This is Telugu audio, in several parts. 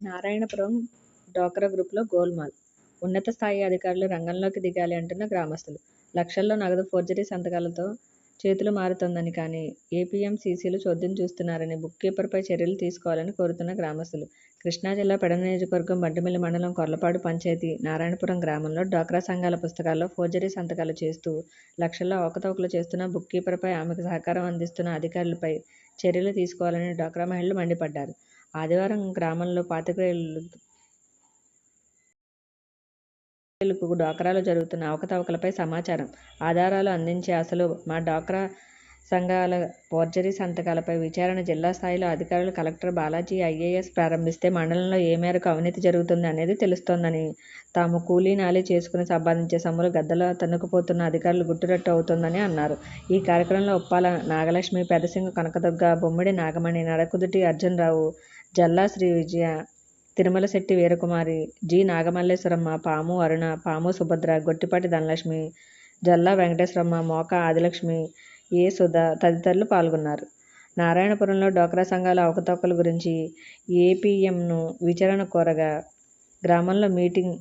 నారాయణపురం డ్వాక్రా గ్రూప్లో గోల్మాల్. ఉన్నత స్థాయి అధికారులు రంగంలోకి దిగాలి అంటున్న గ్రామస్తులు. లక్షల్లో నగదు ఫోర్జరీ సంతకాలతో చేతులు మారుతోందని కానీ ఏపీఎంసీసీలు చోద్యం చూస్తున్నారని బుక్ కీపర్పై చర్యలు తీసుకోవాలని కోరుతున్న గ్రామస్తులు. కృష్ణా జిల్లా పెడన నియోజకవర్గం బంటిమిల్లి మండలం కొర్లపాడు పంచాయతీ నారాయణపురం గ్రామంలో డ్వాక్రా సంఘాల పుస్తకాల్లో ఫోర్జరీ సంతకాలు చేస్తూ లక్షల్లో అవకతవకలు చేస్తున్న బుక్ కీపర్పై ఆమెకు సహకారం అందిస్తున్న అధికారులపై చర్యలు తీసుకోవాలని డ్వాక్రా మహిళలు మండిపడ్డారు. ఆదివారం గ్రామంలో మహిళలకు డ్వాక్రాలో జరుగుతున్న అవకతవకలపై సమాచారం ఆధారాలు అందించే అసలు మా డ్వాక్రా సంఘాల ఫోర్జరీ సంతకాలపై విచారణ జిల్లా స్థాయిలో అధికారులు కలెక్టర్ బాలాజీ ఐఏఎస్ ప్రారంభిస్తే మండలంలో ఏ మేరకు అవినీతి జరుగుతుంది అనేది తెలుస్తోందని తాము కూలీనాలీ చేసుకుని సంపాదించే సొమ్ములు గద్దలా తన్నుకుపోతున్న అధికారులు గుట్టురట్టు అవుతోందని అన్నారు. ఈ కార్యక్రమంలో ఉప్పాల నాగలక్ష్మి పెదసింగు కనకదుర్గ బొమ్మిడి నాగమణి నడకుదుటి అర్జునరావు జల్లా శ్రీ తిరుమల శెట్టి వీరకుమారి జి. నాగమల్లేశ్వరమ్మ పాము అరుణ పాము సుభద్ర గొట్టిపాటి ధనలక్ష్మి జల్లా వెంకటేశ్వరమ్మ మోక ఆదిలక్ష్మి ఏ. సుధ తదితరులు పాల్గొన్నారు. నారాయణపురంలో డ్వాక్రా సంఘాల అవకతవకల గురించి ఏపీఎంను విచారణ కోరగా గ్రామంలో మీటింగ్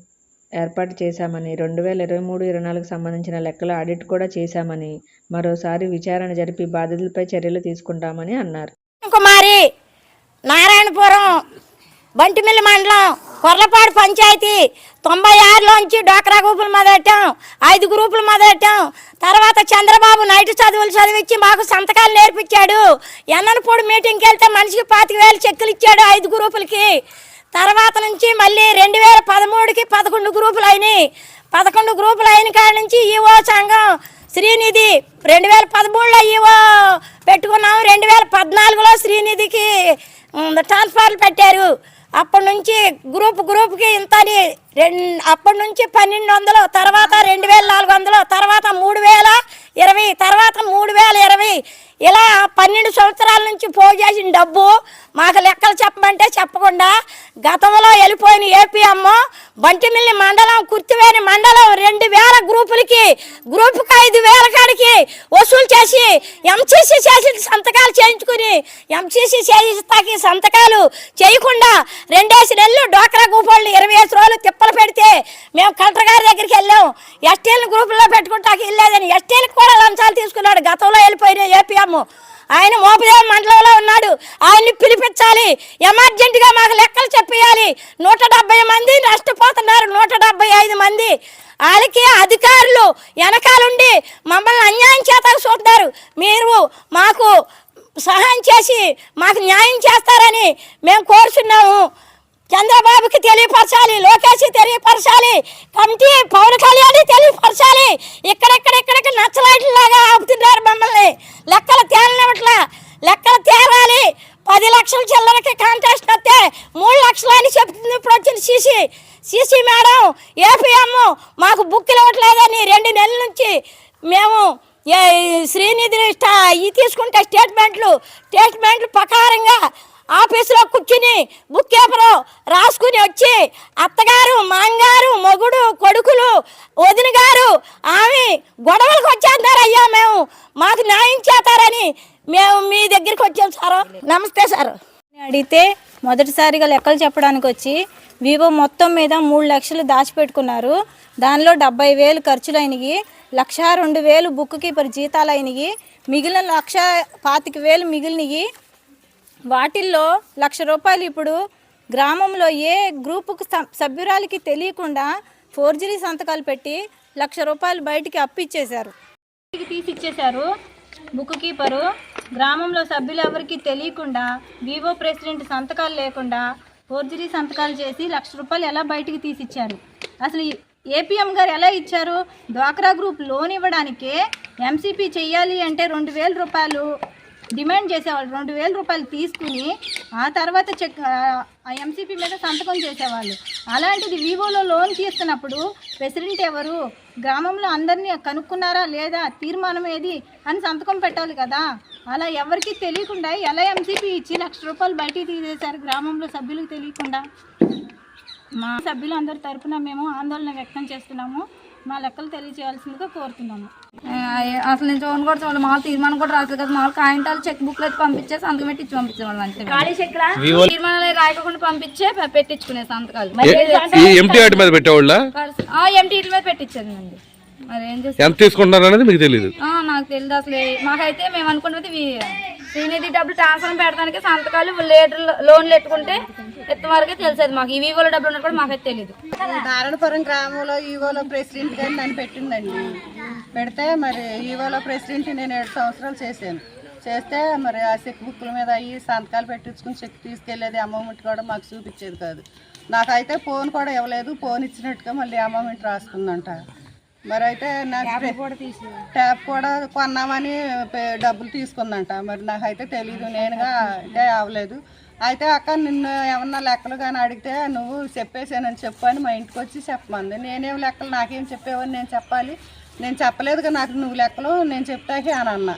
ఏర్పాటు చేశామని రెండు వేల ఇరవై మూడు ఇరవై నాలుగు సంబంధించిన లెక్కల ఆడిట్ కూడా చేశామని మరోసారి విచారణ జరిపి బాధితులపై చర్యలు తీసుకుంటామని అన్నారు. కుమారి నారాయణపురం బంటిమిల్లి మండలం కొర్లపాడు పంచాయతీ. తొంభై ఆరులోంచి డోక్రా గ్రూపులు మొదలెట్టాం. ఐదు గ్రూపులు మొదలెట్టాం. తర్వాత చంద్రబాబు నైట్ చదువులు చదివించి మాకు సంతకాలు నేర్పించాడు. ఎన్ననపూడి మీటింగ్కి వెళ్తే మనిషికి పాతిక వేలు చెక్కులు ఇచ్చాడు ఐదు గ్రూపులకి. తర్వాత నుంచి మళ్ళీ రెండు వేల పదమూడుకి పదకొండు గ్రూపులు అయినాయి. పదకొండు గ్రూపులు అయిన కాడ నుంచి ఈవో సంఘం శ్రీనిధి రెండు వేల పదమూడులో ఈవో పెట్టుకున్నాం. రెండు వేల పద్నాలుగులో శ్రీనిధికి ట్రాన్స్ఫర్లు పెట్టారు. అప్పటి నుంచి గ్రూప్ గ్రూప్కి ఇంతని రెండు అప్పటి నుంచి పన్నెండు వందలు తర్వాత రెండు వేల నాలుగు వందలు తర్వాత మూడు వేల ఇరవై తర్వాత మూడు వేల ఇరవై. ఇలా పన్నెండు సంవత్సరాల నుంచి పోగు చేసిన డబ్బు మాకు లెక్కలు చెప్పమంటే చెప్పకుండా గతంలో వెళ్ళిపోయిన ఏపీఎం బంటిమిల్లి మండలం కుర్తివేని మండలం రెండు వేల గ్రూపులకి గ్రూపుకి ఐదు వేల కాడికి వసూలు చేసి ఎంసీసీ చేసి సంతకాలు చేయించుకుని ఎంసీసీ చేయిస్తాకి సంతకాలు చేయకుండా రెండేసి నెలలు డోక్రా గ్రూపుల్ని ఇరవై ఐదు రోజులు తిప్పలు పెడితే మేము కలెక్టర్ గారి దగ్గరికి వెళ్ళాం. ఎస్టీల గ్రూపుల్లో పెట్టుకుంటాకి వెళ్ళలేదని ఎస్టీలకు కూడా లంచాలు తీసుకున్నాడు. గతంలో వెళ్ళిపోయిన ఏపీఎం ఆయన మోపదేవ మండలంలో ఉన్నాడు. ఆయన్ని పిలిపించాలి. ఎమర్జెంటుగా మాకు లెక్కలు చెప్పేయాలి నూట డెబ్బై మంది నష్టపోతున్నారు. నూట డెబ్బై ఐదు మంది. వాళ్ళకి అధికారులు వెనకాలండి. మమ్మల్ని అన్యాయం చేత చూడతారు మీరు మాకు సహాయం చేసి మాకు న్యాయం చేస్తారని మేము కోరుచున్నాము. చంద్రబాబుకి తెలియపరచాలి. లోకేష్ తెలియపరచాలి. కమిటీ పవన్ కళ్యాణ్ తెలియపరచాలి. ఇక్కడెక్కడెక్కడికి నచ్చలాంటిలాగా ఆపుతున్నారు మమ్మల్ని. లెక్కలు తేలనివ్వట్లా లెక్కలు తేరాలి పది లక్షల చిల్లరకి కాంటాక్ట్ వస్తే మూడు లక్షలు అని చెప్తుంది ఇప్పుడు వచ్చిన సీసీ. సీసీ మేడం ఏపీఎం మాకు బుక్ ఇవ్వట్లేదని రెండు నెలల నుంచి మేము ఏ శ్రీనిధి స్టా- ఇవి తీసుకుంటే స్టేట్మెంట్లు స్టేట్మెంట్లు ప్రకారంగా ఆఫీసులో కూర్చుని బుక్ పేపరు రాసుకుని వచ్చి అత్తగారు మాంగారు మొగుడు కొడుకులు వదిన గారు ఆమె గొడవలకు వచ్చేస్తారయ్యా మేము మాకు న్యాయం చేస్తారని మేము మీ దగ్గరికి వచ్చాం సార్. నమస్తే సార్. అడిగితే మొదటిసారిగా లెక్కలు చెప్పడానికి వచ్చి వివో మొత్తం మీద మూడు లక్షలు దాచిపెట్టుకున్నారు. దానిలో డెబ్బై వేలు ఖర్చులు అయినవి లక్ష రెండు వేలు బుక్ కీపర్ జీతాలు అయినవి మిగిలిన లక్ష పాతిక వేలు మిగిలినవి. వాటిల్లో లక్ష రూపాయలు ఇప్పుడు గ్రామంలో ఏ గ్రూపుకు సభ్యురాలికి తెలియకుండా ఫోర్జరీ సంతకాలు పెట్టి లక్ష రూపాయలు బయటికి అప్పిచ్చేశారు బయటికి తీసి ఇచ్చేశారు. బుక్ కీపరు గ్రామంలో సభ్యులు ఎవరికి తెలియకుండా వివో ప్రెసిడెంట్ సంతకాలు లేకుండా ఫోర్జరీ సంతకాలు చేసి లక్ష రూపాయలు ఎలా బయటికి తీసిచ్చారు? అసలు ఏపీఎం గారు ఎలా ఇచ్చారు? డ్వాక్రా గ్రూప్ లోన్ ఇవ్వడానికే ఎంసీపీ చెయ్యాలి అంటే రెండు వేల రూపాయలు డిమాండ్ చేసేవాళ్ళు. రెండు వేల రూపాయలు తీసుకుని ఆ తర్వాత చెక్ ఆ ఎంసీపీ మీద సంతకం చేసేవాళ్ళు. అలాంటిది వివోలో లోన్ తీస్తున్నప్పుడు ప్రెసిడెంట్ ఎవరు? గ్రామంలో అందరినీ కనుక్కున్నారా లేదా? తీర్మానం ఏది? అని సంతకం పెట్టాలి కదా. అలా ఎవరికి తెలియకుండా ఎలా ఎంసీపీ ఇచ్చి లక్ష రూపాయలు బయటికి తీసేశారు గ్రామంలో సభ్యులకు తెలియకుండా? మా సభ్యులు అందరి తరఫున మేము ఆందోళన వ్యక్తం చేస్తున్నాము. మా లెక్కలు తెలియజేయాల్సిందిగా కోరుతున్నాము. అసలు నేను చూడండి కూడా చూడండి మామూలు తీర్మానం కూడా రాలేదు కదా. మామూలు కాయింటాలు చెక్ బుక్లు అయితే పంపించేసి సంతకం పెట్టి ఇచ్చి పంపించేవాళ్ళు అంతే తీర్మానాలు రాయకుండా పంపించే పెట్టించుకునే సంతకాలు. ఈ ఎంటీ మీద పెట్టేవాళ్ళ? ఎంటీ మీద పెట్టించేది అండి. మరి ఏం చేస్తాం? ఎంత తీసుకుంటున్నారు అనేది మీకు తెలియదు ఆ, నాకు తెలియదు అసలు. మాకైతే మేము అనుకున్నది ఇవి శ్రీనిధి డబ్బులు ట్రాన్స్ఫర్ పెడతానికి సంతకాలు లేటర్ లోన్లు ఎట్టుకుంటే ఎత్త తెలిసేది మాకు. ఈ వివోలో డబ్బులు ఉన్నది కూడా మాకైతే తెలియదు నారాయణపురం గ్రామంలో ఈవోలో ప్రెసిడెంట్ గారిని నన్ను పెట్టిందండి. పెడితే మరి ఈవోలో ప్రెసిడెంట్ నేను ఏడు సంవత్సరాలు చేశాను. చేస్తే మరి ఆ చెక్ బుక్ల మీద అయ్యి సంతకాలు పెట్టించుకుని చెక్ తీసుకెళ్ళేది అమౌంట్ కూడా మాకు చూపించేది కాదు. నాకైతే ఫోన్ కూడా ఇవ్వలేదు. ఫోన్ ఇచ్చినట్టుగా మళ్ళీ అమౌంట్ రాసుకుందంట. మరి అయితే నాకు ట్యాప్ కూడా కొన్నామని డబ్బులు తీసుకుందంట. మరి నాకైతే తెలీదు. నేనుగా అయితే అవ్వలేదు. అయితే అక్క నిన్ను ఏమన్నా లెక్కలు కానీ అడిగితే నువ్వు చెప్పేసానని చెప్పు అని మా ఇంటికి వచ్చి చెప్పమంది. నేనేం లెక్కలు నాకేం చెప్పేవని నేను చెప్పాలి. నేను చెప్పలేదుగా నాకు నువ్వు లెక్కలు నేను చెప్తాకే అని అన్నా.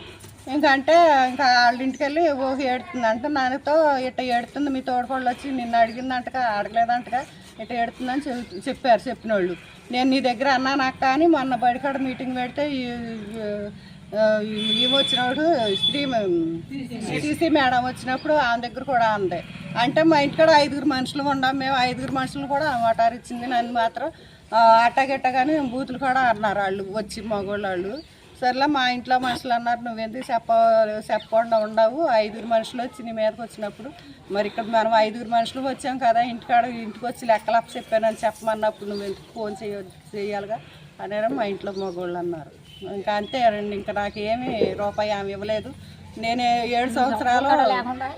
ఇంకా అంటే ఇంకా వాళ్ళ ఇంటికి వెళ్ళి ఓహి ఏడుతుంది అంటే నాన్నతో ఇట్ట ఏడుతుంది మీ తోడుకోళ్ళు వచ్చి నిన్ను అడిగిందంటగా అడగలేదంటగా ఇట్ట ఏడుతుందని చెప్- చెప్పారు చెప్పిన వాళ్ళు నేను నీ దగ్గర అన్నాను అక్క అని మొన్న బడికాడ మీటింగ్ పెడితే ఈమె వచ్చినప్పుడు శ్రీ టీసీ మేడం వచ్చినప్పుడు ఆమె దగ్గర కూడా అందే. అంటే మా ఇంటికాడ ఐదుగురు మనుషులు ఉన్నాం మేము ఐదుగురు మనుషులు కూడా వాటారు ఇచ్చింది నన్ను మాత్రం. ఆ, అట్టగిట్టగానే బూతులు కూడా అన్నారు వాళ్ళు వచ్చి మగవాళ్ళు వాళ్ళు. సర్లే మా ఇంట్లో మనుషులు అన్నారు నువ్వెందుకు చెప్ప చెప్పకుండా ఉండవు? ఐదుగురు మనుషులు వచ్చి నీ మీదకి వచ్చినప్పుడు. మరి ఇక్కడ మనం ఐదుగురు మనుషులు వచ్చాం కదా ఇంటికాడ ఇంటికి వచ్చి లెక్కలప్ప చెప్పానని చెప్పమన్నప్పుడు నువ్వు ఎందుకు ఫోన్ చేయ చేయాలిగా? అనేది మా ఇంట్లో మగవాళ్ళు అన్నారు. ఇంకా అంతే ఇంకా నాకు ఏమి రూపాయి ఆమె ఇవ్వలేదు. నేను ఏడు సంవత్సరాలు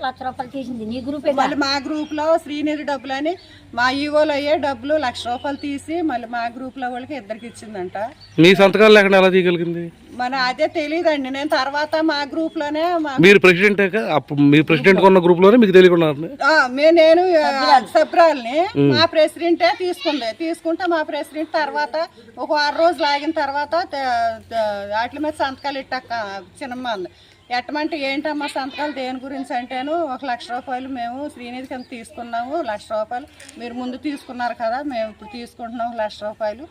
లక్ష రూపాయలు తీసింది. నీ గ్రూప్ మళ్ళీ మా గ్రూప్లో శ్రీనిధి డబ్బులు అని మా ఈవోలో అయ్యే డబ్బులు లక్ష రూపాయలు తీసి మళ్ళీ మా గ్రూప్లో వాళ్ళకి ఇద్దరికి ఇచ్చిందంట. మీ సంతకాలు లేకుండా ఎలా తీయగలిగింది? మన అదే తెలియదండి. నేను తర్వాత మా గ్రూప్లోనే మీరు ప్రెసిడెంట్ మీరు ప్రెసిడెంట్ ఉన్న గ్రూప్లోనే మీకు తెలియకుండా ఉంది. ఆ, మే- నేను సభ్యురాల్ని. మా ప్రెసిడెంటే తీసుకుంది. తీసుకుంటే మా ప్రెసిడెంట్ తర్వాత ఒక వారం రోజులు ఆగిన తర్వాత వాటి మీద సంతకాలు ఇట్టక్క చిన్నమ్మ ఎట్టమంటే ఏంటమ్మా సంతకాలు దేని గురించి అంటేను ఒక లక్ష రూపాయలు మేము శ్రీనిధి కింద తీసుకున్నాము లక్ష రూపాయలు. మీరు ముందు తీసుకున్నారు కదా మేము ఇప్పుడు తీసుకుంటున్నాం ఒక లక్ష రూపాయలు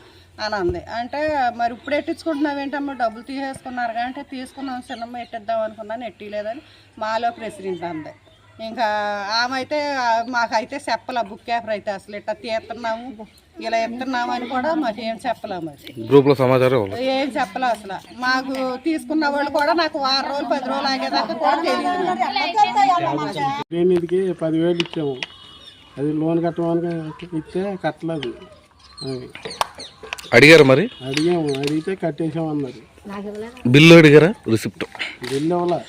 అని అంది. అంటే మరి ఇప్పుడు ఎట్టించుకుంటున్నావు ఏంటమ్మా? డబ్బులు తీసేసుకున్నారు అంటే తీసుకున్నాం చిన్నమ్మ ఎట్టిద్దాం అనుకున్నాను ఎట్టిలేదని మాలో ప్రెసిడెంట్ అంది ఇంకా ఆమె అయితే మాకైతే చెప్పలే బుక్ పేపర్ అయితే అసలు ఇట్లా తీస్తున్నాము ఇలా ఎత్తున్నాము అని కూడా మాకు ఏం చెప్పలే మరి. గ్రూప్లో సమాచారం. ఏం చెప్పలే అసలు. మాకు తీసుకున్న వాళ్ళు కూడా నాకు వారం రోజులు పది రోజులు ఆగేదాకా కూడా తెలియదు పదివేలు ఇచ్చాము. అది లోన్ కట్టడానికి ఇస్తే కట్టలేదు. అది అడిగారు మరి? అడిగాము. అడిగితే కట్టేసాం అన్నారు బిల్లు అడిగారా? రిసిప్ట్ బిల్లు ఇవ్వలే.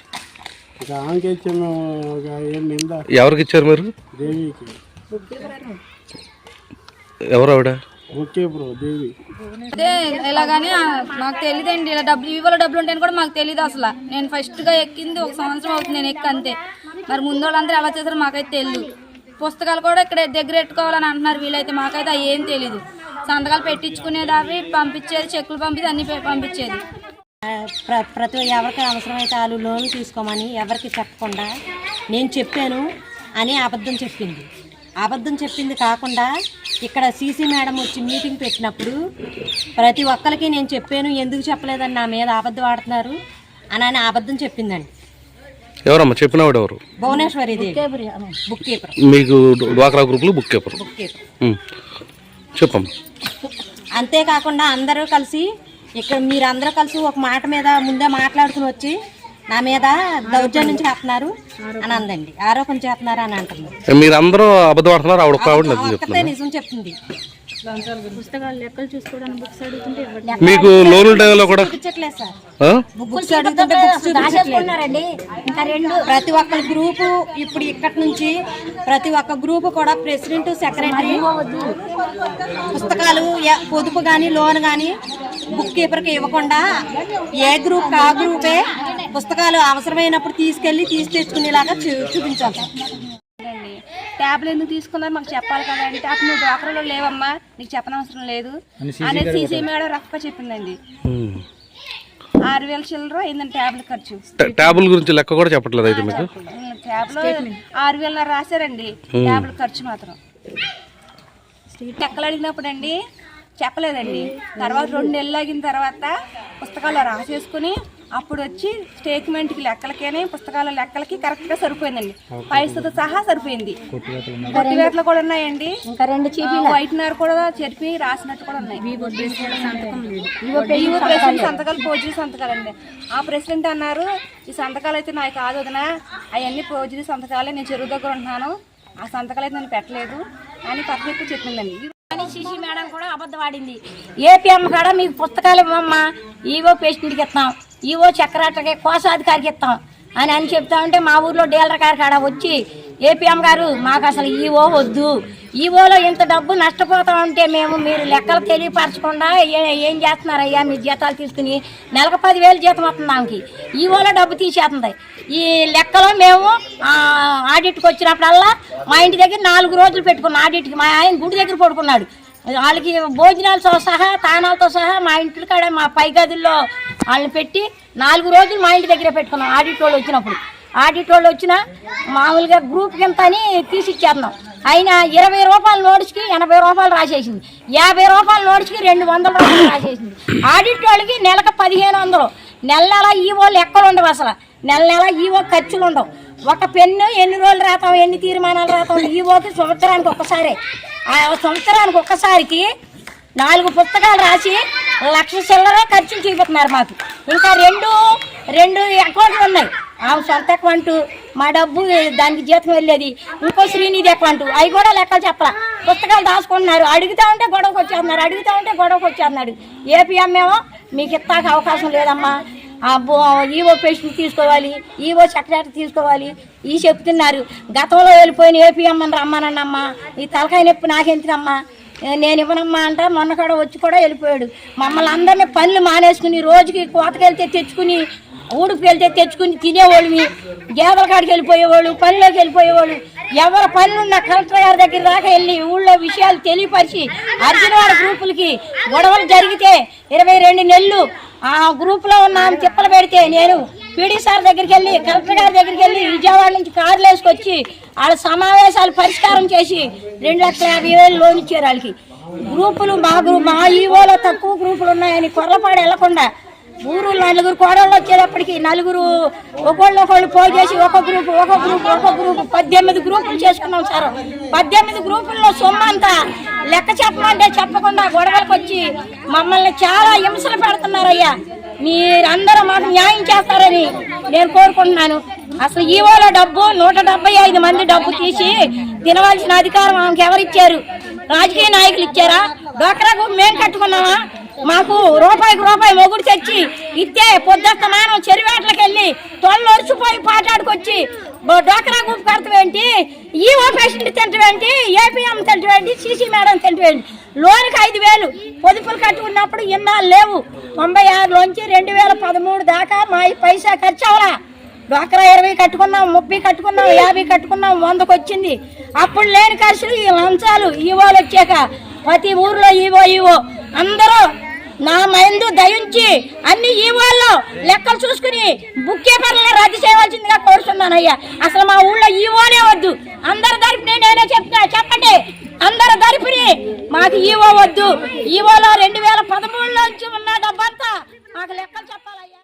ఇక ఆమెకి మేము ఒక ఎవరికి ఇచ్చారు మీరు? దేవికి. ఎవరు ఆవిడ? Okay bro Devi. అదే ఇలాగానే ఆ, నాకు తెలియదండి ఇలా డబ్బులు వివోలో డబ్బులు ఉంటాయని కూడా మాకు తెలియదు అసలు. నేను ఫస్ట్గా ఎక్కింది ఒక సంవత్సరం అవుతుంది నేను ఎక్కి అంతే. మరి ముందు వాళ్ళందరూ ఎలా చేశారో మాకైతే తెలియదు పుస్తకాలు కూడా ఇక్కడ దగ్గర పెట్టుకోవాలని అంటున్నారు వీలైతే మాకైతే అవి ఏం తెలియదు సంతకాలు పెట్టించుకునేది అవి పంపించేది చెక్కులు పంపించి అన్ని పంపించేది. ప్ర ప్రతి ఎవరికి అవసరమైతే వాళ్ళు లోన్ తీసుకోమని ఎవరికి చెప్పకుండా నేను చెప్పాను అని అబద్ధం చెప్పింది. అబద్ధం చెప్పింది కాకుండా ఇక్కడ సీసీ మేడం వచ్చి మీటింగ్ పెట్టినప్పుడు ప్రతి ఒక్కరికి నేను చెప్పాను ఎందుకు చెప్పలేదని నా మీద అబద్ధం ఆడుతున్నారు అని అని అబద్ధం చెప్పిందండి. ఎవరమ్మా? చెప్పిన ఆవిడ ఎవరు? భువనేశ్వరి బుక్ కీపర్ మీకు డ్వాక్రా గ్రూప్లో బుక్ కీపర్ బుక్ కీపర్. చెప్పమ్మా. అంతేకాకుండా అందరూ కలిసి ఇక్కడ మీరందరూ కలిసి ఒక మాట మీద ముందే మాట్లాడుకుని వచ్చి నా మీద దౌర్జన్యం చేస్తున్నారు అని అందండి. ఆరోపణ చేస్తున్నారు అని అంటుంది మీరందరూ అబద్ధం ఆడుతున్నారు ఆవిడ నిజం చెప్తుంది. మీకు లోన్ టైంలో కూడా? బుక్స్ చూపించట్లేదు. ప్రతి ఒక్క గ్రూపు ఇప్పుడు ఇక్కడి నుంచి ప్రతి ఒక్క గ్రూపు కూడా ప్రెసిడెంట్ సెక్రటరీ పుస్తకాలు పొదుపు కానీ లోన్ కానీ బుక్ కీపర్కి ఇవ్వకుండా ఏ గ్రూప్ ఆ గ్రూపే పుస్తకాలు అవసరమైనప్పుడు తీసుకెళ్ళి తీసి తెచ్చుకునేలాగా చూ- చూపించాలి ట్యాబ్లు ఎందుకు తీసుకున్నారు మాకు చెప్పాలి కదా అంటే అప్పుడు నువ్వు డాక్టర్లో లేవమ్మా నీకు చెప్పనవసరం లేదు అనేది సీసీ మేడం రఫ్గా చెప్పిందండి. ఆరు వేల చిల్లర అయిందండి ట్యాబ్లెట్ ఖర్చు. ట్యా- ట్యాబుల్ గురించి లెక్క కూడా చెప్పట్లేదు అయితే మీకు? ట్యాబ్లో ఆరు వేల రాశారండి ట్యాబ్లెట్ ఖర్చు మాత్రం. లెక్కలు అడిగినప్పుడు అండి చెప్పలేదండి. తర్వాత రెండు నెలలు ఆగిన తర్వాత పుస్తకాలు రాసేసుకుని అప్పుడు వచ్చి స్టేట్మెంట్కి లెక్కలకేనే పుస్తకాల లెక్కలకి కరెక్ట్గా సరిపోయిందండి. పైసతో సహా సరిపోయింది. కొట్టివేతలు కూడా ఉన్నాయండి. ఇంకా రెండు వైట్నర్ కూడా చెరిపి రాసినట్టు కూడా ఉన్నాయి. ప్రెసిడెంట్ సంతకాలు పోజీ సంతకాలు అండి ఆ ప్రెసిడెంట్ అన్నారు ఈ సంతకాలు అయితే నాకు కాదు వదినా. అవన్నీ పోజీ సంతకాలే. నేను చెరువు దగ్గర ఉంటున్నాను. ఆ సంతకాలు అయితే నేను పెట్టలేదు. అని పక్కన చెప్పిందండి. అని శిశి మేడం కూడా అబద్ధం ఆడింది. ఏపీఎం కాడ మీకు పుస్తకాలు ఇవ్వమ్మా. ఈవో పేషెంట్కి ఇస్తాం. ఈవో చక్రాటకి కోశాధికారికి ఇస్తాం. అని అని చెప్తా ఉంటే మా ఊర్లో డీలర్ గారు కాడ వచ్చి ఏపీఎం గారు మాకు అసలు ఈవో వద్దు. ఈవోలో ఇంత డబ్బు నష్టపోతా ఉంటే మేము మీరు లెక్కలు తెలియపరచకుండా ఏం చేస్తున్నారయ్యా మీ జీతాలు తీసుకుని? నెలకు పదివేలు జీతం వస్తుంది ఆమెకి ఈవోలో డబ్బు తీసేస్తుంది. ఈ లెక్కలో మేము ఆడిట్కి వచ్చినప్పుడల్లా మా ఇంటి దగ్గర నాలుగు రోజులు పెట్టుకున్నాం. ఆడిట్కి మా ఆయన గుడి దగ్గర పడుకున్నాడు. వాళ్ళకి భోజనాలతో సహా తానాలతో సహా మా ఇంట్లో కాడ మా పై గదుల్లో వాళ్ళని పెట్టి నాలుగు రోజులు మా ఇంటి దగ్గర పెట్టుకున్నాం. ఆడిట్ వాళ్ళు వచ్చినప్పుడు. ఆడిట్ వాళ్ళు మామూలుగా గ్రూప్ కింద అని తీసి ఇచ్చేస్తున్నాం అయినా ఇరవై రూపాయల నోట్స్కి ఎనభై రూపాయలు రాసేసింది. యాభై రూపాయల నోట్స్కి రెండు వందల రూపాయలు రాసేసింది. ఆడిట్ వాళ్ళకి నెలకు పదిహేను వందలు. నెల నెల ఈవో లెక్కలు ఉండవు అసలు. నెల నెల ఈవో ఖర్చులు ఉండవు. ఒక పెన్ను ఎన్ని రోజులు రాతాం ఎన్ని తీర్మానాలు రాతాం ఈవోకి సంవత్సరానికి ఒకసారి ఆ సంవత్సరానికి ఒక్కసారికి నాలుగు పుస్తకాలు రాసి లక్ష చిల్లర ఖర్చులు చూపుతున్నారు మాకు. ఇంకా రెండు రెండు అకౌంట్లు ఉన్నాయి. ఆమె సొంత అకౌంట్ మా డబ్బు దానికి జీతం వెళ్ళేది. ఇంకో శ్రీనిధి అకౌంట్ అవి కూడా లెక్కలు చెప్పరా పుస్తకాలు దాచుకుంటున్నారు. అడుగుతా ఉంటే గొడవకు వచ్చేస్తున్నారు. అడుగుతా ఉంటే గొడవకు వచ్చేస్తున్నాడు ఏపీఎం ఏమో మీకు ఇస్తాక అవకాశం లేదమ్మా. ఆ బో ఈవో పేషెంట్ తీసుకోవాలి ఈవో సెక్రటరీ తీసుకోవాలి. ఈ చెప్తున్నారు. గతంలో వెళ్ళిపోయిన ఏపీఎం రమ్మానన్నమ్మా. ఈ తలకాయ నొప్పి నాకెంతినమ్మా నేను ఇవ్వనమ్మా అంటే. మొన్న కూడా వచ్చి కూడా వెళ్ళిపోయాడు. మమ్మల్ని అందరినీ పనులు మానేసుకుని రోజుకి కోతకెళ్తే తెచ్చుకుని ఊరికి వెళ్తే తెచ్చుకుని తినేవాళ్ళమి గేదల కాడికి వెళ్ళిపోయేవాళ్ళు పనిలోకి వెళ్ళిపోయేవాళ్ళు. ఎవరి పనులున్న కలెక్టర్ గారి దగ్గర దాకా వెళ్ళి ఊళ్ళో విషయాలు తెలియపరిచి అర్జునవాడ గ్రూపులకి గొడవలు జరిగితే ఇరవై రెండు నెలలు ఆ గ్రూపులో ఉన్న ఆమె తిప్పలు పెడితే నేను పీడీ సార్ దగ్గరికి వెళ్ళి కలెక్టర్ గారి దగ్గరికి వెళ్ళి విజయవాడ నుంచి కార్లు వేసుకొచ్చి వాళ్ళ సమావేశాలు పరిష్కారం చేసి రెండు లక్షల యాభై వేలు లోన్ ఇచ్చారు వాళ్ళకి గ్రూపులు మా గ్రూప్ మా ఈవోలో తక్కువ గ్రూపులు ఉన్నాయని కొర్రపాడు వెళ్ళకుండా ఊరు నలుగురు కోడళ్ళు వచ్చేటప్పటికి నలుగురు ఒకళ్ళు ఒకళ్ళు పోల్ చేసి ఒక గ్రూప్ ఒక గ్రూప్ ఒక గ్రూప్ పద్దెనిమిది గ్రూపులు చేసుకున్నాం సార్. పద్దెనిమిది గ్రూపుల్లో సొమ్ము అంతా లెక్క చెప్పమంటే చెప్పకుండా గొడవలకు వచ్చి మమ్మల్ని చాలా హింసలు పెడుతున్నారయ్యా. మీరందరూ మాకు న్యాయం చేస్తారని నేను కోరుకుంటున్నాను. అసలు ఈవోలో డబ్బు నూట డెబ్బై ఐదు మంది డబ్బు తీసి తినవలసిన అధికారం ఆమెకి ఎవరిచ్చారు? రాజకీయ నాయకులు ఇచ్చారా? డోక్రాకు మేము కట్టుకున్నామా? మాకు రూపాయికి రూపాయి మొగుడు తెచ్చి ఇస్తే పొద్దుస్తమానం చెరువేట్లకి వెళ్ళి తొలలు ఒరిచిపోయి పాటాడుకొచ్చి డోకరా డోక్రా గ్రూప్ ఈఓ పేషెంట్ తింటవేంటి? ఏపీఎం తింటవేంటి? సీసీ మేడం తింటవేంటి? లోన్కి ఐదు వేలు. పొదుపులు కట్టుకున్నప్పుడు ఇన్నాళ్ళు లేవు. తొంభై ఆరులోంచి రెండు వేల పదమూడు దాకా మా పైసా ఖర్చు అవలా. డ్వాక్రా ఇరవై కట్టుకున్నాం ముప్పై కట్టుకున్నాం యాభై కట్టుకున్నాం వందకు వచ్చింది అప్పుడు లేని ఖర్చులు ఈ లంచాలు ఈవోలు వచ్చాక. ప్రతి ఊర్లో ఈవో ఈవో అందరూ నా మైందు దయించి అన్ని ఈవోల్లో లెక్కలు చూసుకుని బుక్ పేపర్లను రద్దు చేయవలసిందిగా కోరుతున్నానయ్యా. అసలు మా ఊళ్ళో ఈవోనే వద్దు. అందరి తరపునే నేనే చెప్తా చెప్పండి. అందరి తరపుని మాకు ఈవో వద్దు. ఈవోలో రెండు వేల పదమూడులో ఉన్న డబ్బంతా మాకు లెక్కలు చెప్పాలయ్యా.